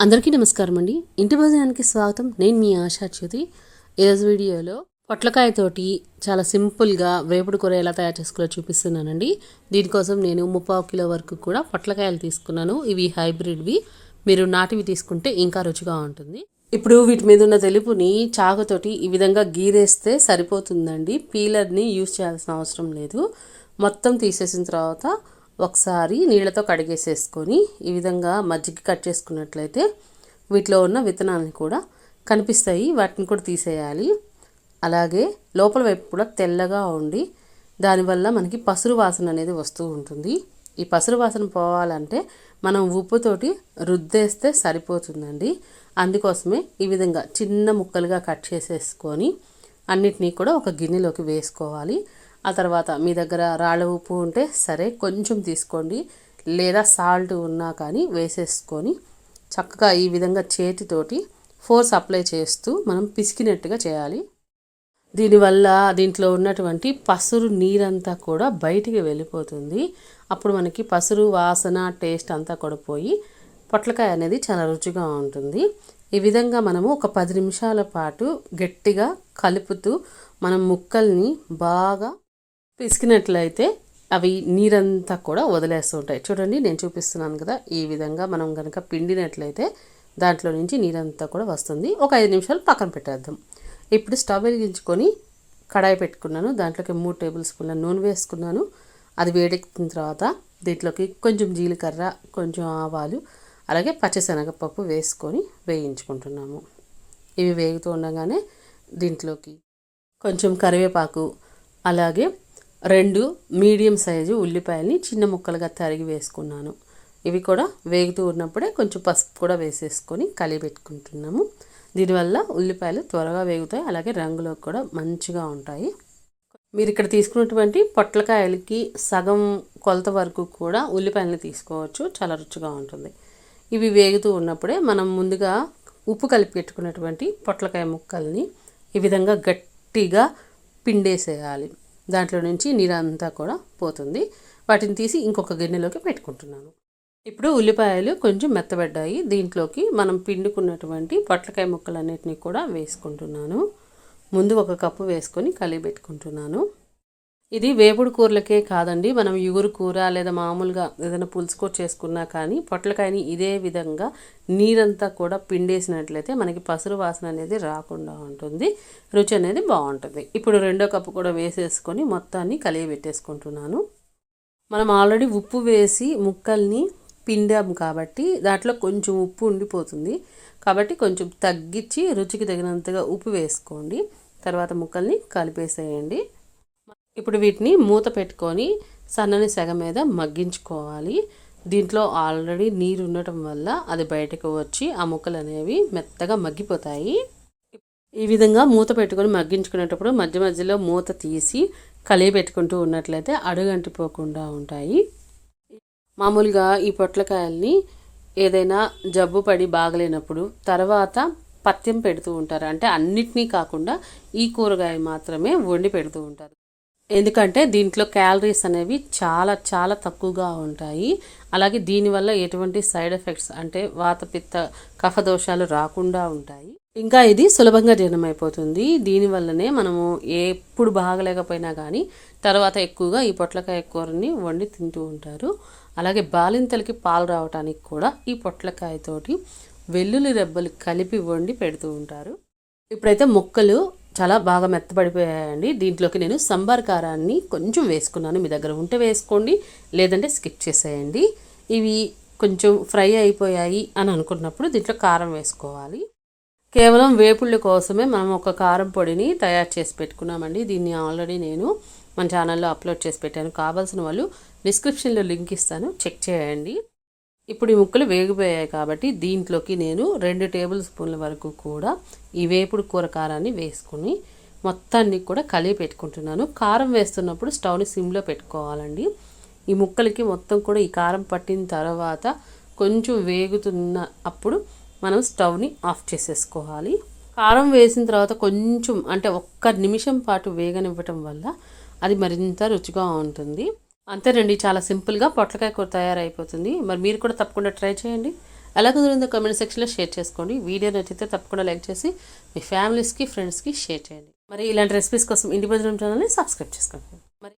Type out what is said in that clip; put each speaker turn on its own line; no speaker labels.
అందరికీ నమస్కారం అండి. ఇంటి భోజనానికి స్వాగతం. నేను మీ ఆశాచ్యుతి ఈరోజు వీడియోలో పొట్లకాయతోటి చాలా సింపుల్గా వేపుడు కూర ఎలా తయారు చేసుకోవాలో చూపిస్తున్నానండి. దీనికోసం నేను ముప్పావు కిలో వరకు కూడా పొట్లకాయలు తీసుకున్నాను. ఇవి హైబ్రిడ్వి. మీరు నాటివి తీసుకుంటే ఇంకా రుచిగా ఉంటుంది. ఇప్పుడు వీటి మీద ఉన్న తెలుపుని చాకుతోటి ఈ విధంగా గీరేస్తే సరిపోతుందండి. పీలర్ని యూజ్ చేయాల్సిన అవసరం లేదు. మొత్తం తీసేసిన తర్వాత ఒకసారి నీళ్ళతో కడిగేసేసుకొని ఈ విధంగా మజ్జిగ కట్ చేసుకున్నట్లయితే వీటిలో ఉన్న విత్తనాలను కూడా కనిపిస్తాయి. వాటిని కూడా తీసేయాలి. అలాగే లోపల వైపు కూడా తెల్లగా ఉండి దానివల్ల మనకి పసురు వాసన అనేది వస్తూ ఉంటుంది. ఈ పసురు వాసన పోవాలంటే మనం ఉప్పుతోటి రుద్దేస్తే సరిపోతుందండి. అందుకోసమే ఈ విధంగా చిన్న ముక్కలుగా కట్ చేసేసుకొని అన్నిటినీ కూడా ఒక గిన్నెలోకి వేసుకోవాలి. ఆ తర్వాత మీ దగ్గర రాళ్ళ ఉప్పు ఉంటే సరే కొంచెం తీసుకోండి. లేదా సాల్ట్ ఉన్నా కానీ వేసేసుకొని చక్కగా ఈ విధంగా చేతితోటి ఫోర్స్ అప్లై చేస్తూ మనం పిసికినట్టుగా చేయాలి. దీనివల్ల దీంట్లో ఉన్నటువంటి పసురు నీరంతా కూడా బయటికి వెళ్ళిపోతుంది. అప్పుడు మనకి పసురు వాసన టేస్ట్ అంతా కూడా పోయి పొట్లకాయ అనేది చాలా రుచిగా ఉంటుంది. ఈ విధంగా మనము ఒక పది నిమిషాల పాటు గట్టిగా కలుపుతూ మనం ముక్కల్ని బాగా పిసికినట్లయితే అవి నీరంతా కూడా వదిలేస్తూ ఉంటాయి. చూడండి నేను చూపిస్తున్నాను కదా ఈ విధంగా మనం కనుక పిండినట్లయితే దాంట్లో నుంచి నీరంతా కూడా వస్తుంది. ఒక ఐదు నిమిషాలు పక్కన పెట్టేద్దాం. ఇప్పుడు స్టవ్ వెలిగించుకొని కడాయి పెట్టుకున్నాను. దాంట్లోకి మూడు టేబుల్ స్పూన్ల నూనె వేసుకున్నాను. అది వేడెక్కిన తర్వాత దీంట్లోకి కొంచెం జీలకర్ర కొంచెం ఆవాలు అలాగే పచ్చిశనగపప్పు వేసుకొని వేయించుకుంటున్నాము. ఇవి వేగుతూ ఉండగానే దీంట్లోకి కొంచెం కరివేపాకు అలాగే రెండు మీడియం సైజు ఉల్లిపాయల్ని చిన్న ముక్కలుగా తరిగి వేసుకున్నాను. ఇవి కూడా వేగుతూ ఉన్నప్పుడే కొంచెం పసుపు కూడా వేసేసుకొని కలిపెట్టుకుంటున్నాము దీనివల్ల ఉల్లిపాయలు త్వరగా వేగుతాయి అలాగే రంగులో కూడా మంచిగా ఉంటాయి. మీరు ఇక్కడ తీసుకున్నటువంటి పొట్లకాయలకి సగం కొలత వరకు కూడా ఉల్లిపాయలని తీసుకోవచ్చు చాలా రుచిగా ఉంటుంది. ఇవి వేగుతూ ఉన్నప్పుడే మనం ముందుగా ఉప్పు కలిపి పెట్టుకున్నటువంటి పొట్లకాయ ముక్కల్ని ఈ విధంగా గట్టిగా పిండేసేయాలి. దాంట్లో నుంచి నీరంతా కూడా పోతుంది. వాటిని తీసి ఇంకొక గిన్నెలోకి పెట్టుకుంటున్నాను. ఇప్పుడు ఉల్లిపాయలు కొంచెం మెత్తబడ్డాయి. దీంట్లోకి మనం పిండుకున్నటువంటి పొట్లకాయ ముక్కలన్నిటినీ కూడా వేసుకుంటున్నాను. ముందు ఒక కప్పు వేసుకొని కలిపి పెట్టుకుంటున్నాను ఇది వేపుడు కూరలకే కాదండి. మనం యుగురు కూర లేదా మామూలుగా ఏదైనా పులుసుకో చేసుకున్నా కానీ పొట్లకాయని ఇదే విధంగా నీరంతా కూడా పిండేసినట్లయితే మనకి పసురు వాసన అనేది రాకుండా ఉంటుంది. రుచి అనేది బాగుంటుంది. ఇప్పుడు రెండో కప్పు కూడా వేసేసుకొని మొత్తాన్ని కలిగి పెట్టేసుకుంటున్నాను. మనం ఆల్రెడీ ఉప్పు వేసి ముక్కల్ని పిండాము కాబట్టి దాంట్లో కొంచెం ఉప్పు ఉండిపోతుంది. కాబట్టి కొంచెం తగ్గించి రుచికి తగినంతగా ఉప్పు వేసుకోండి. తర్వాత ముక్కల్ని కలిపేసేయండి. ఇప్పుడు వీటిని మూత పెట్టుకొని సన్నని సెగ మీద మగ్గించుకోవాలి. దీంట్లో ఆల్రెడీ నీరు ఉండటం వల్ల అది బయటకు వచ్చి ఆ ముక్కలు అనేవి మెత్తగా మగ్గిపోతాయి. ఈ విధంగా మూత పెట్టుకొని మగ్గించుకునేటప్పుడు మధ్య మధ్యలో మూత తీసి కలిగి పెట్టుకుంటూ ఉన్నట్లయితే అడుగంటిపోకుండా ఉంటాయి. మామూలుగా ఈ పొట్లకాయల్ని ఏదైనా జబ్బు పడి బాగలేనప్పుడు తర్వాత పత్యం పెడుతూ ఉంటారు. అంటే అన్నిటినీ కాకుండా ఈ కూరగాయ మాత్రమే వండి పెడుతూ ఉంటారు. ఎందుకంటే దీంట్లో క్యాలరీస్ అనేవి చాలా చాలా తక్కువగా ఉంటాయి. అలాగే దీనివల్ల ఎటువంటి సైడ్ ఎఫెక్ట్స్ అంటే వాతపిత్త కఫ దోషాలు రాకుండా ఉంటాయి. ఇంకా ఇది సులభంగా జీర్ణమైపోతుంది దీనివల్లనే మనము ఎప్పుడు బాగలేకపోయినా కానీ తర్వాత ఎక్కువగా ఈ పొట్లకాయ కూరని వండి తింటూ ఉంటారు. అలాగే బాలింతలకి పాలు రావడానికి కూడా ఈ పొట్లకాయతోటి వెల్లుల్లి రెబ్బలు కలిపి వండి పెడుతూ ఉంటారు. ఇప్పుడైతే ముక్కలు చాలా బాగా మెత్తబడిపోయాయండి. దీంట్లోకి నేను సంబార్ కారాన్ని కొంచెం వేసుకున్నాను. మీ దగ్గర ఉంటే వేసుకోండి లేదంటే స్కిప్ చేసేయండి. ఇవి కొంచెం ఫ్రై అయిపోయాయి అని అనుకున్నప్పుడు దీంట్లో కారం వేసుకోవాలి. కేవలం వేపుళ్ళ కోసమే మనం ఒక కారం పొడిని తయారు చేసి పెట్టుకున్నామండి. దీన్ని ఆల్రెడీ నేను మన ఛానల్లో అప్లోడ్ చేసి పెట్టాను. కావాల్సిన వాళ్ళు డిస్క్రిప్షన్లో లింక్ ఇస్తాను. చెక్ చేయండి. ఇప్పుడు ఈ ముక్కలు వేగిపోయాయి కాబట్టి దీంట్లోకి నేను రెండు టేబుల్ స్పూన్ల వరకు కూడా ఈ వేపుడు కూర కారాన్ని వేసుకుని మొత్తాన్ని కూడా కలిపి పెట్టుకుంటున్నాను. కారం వేస్తున్నప్పుడు స్టవ్ని సిమ్లో పెట్టుకోవాలండి. ఈ ముక్కలకి మొత్తం కూడా ఈ కారం పట్టిన తర్వాత కొంచెం వేగుతున్న అప్పుడు మనం స్టవ్ని ఆఫ్ చేసేసుకోవాలి. కారం వేసిన తర్వాత కొంచెం అంటే ఒక్క నిమిషం పాటు వేగనివ్వటం వల్ల అది మరింత రుచిగా ఉంటుంది. అంతేనండి చాలా సింపుల్గా పొట్లకాయ కూర తయారైపోతుంది. మరి మీరు కూడా తప్పకుండా ట్రై చేయండి. ఎలా కుదిరిందో కామెంట్ సెక్షన్లో షేర్ చేసుకోండి. వీడియో నచ్చితే తప్పకుండా లైక్ చేసి మీ ఫ్యామిలీస్కి ఫ్రెండ్స్కి షేర్ చేయండి. మరి ఇలాంటి రెసిపీస్ కోసం ఇండిపెండెంట్ ఛానల్ని సబ్స్క్రైబ్ చేసుకోండి.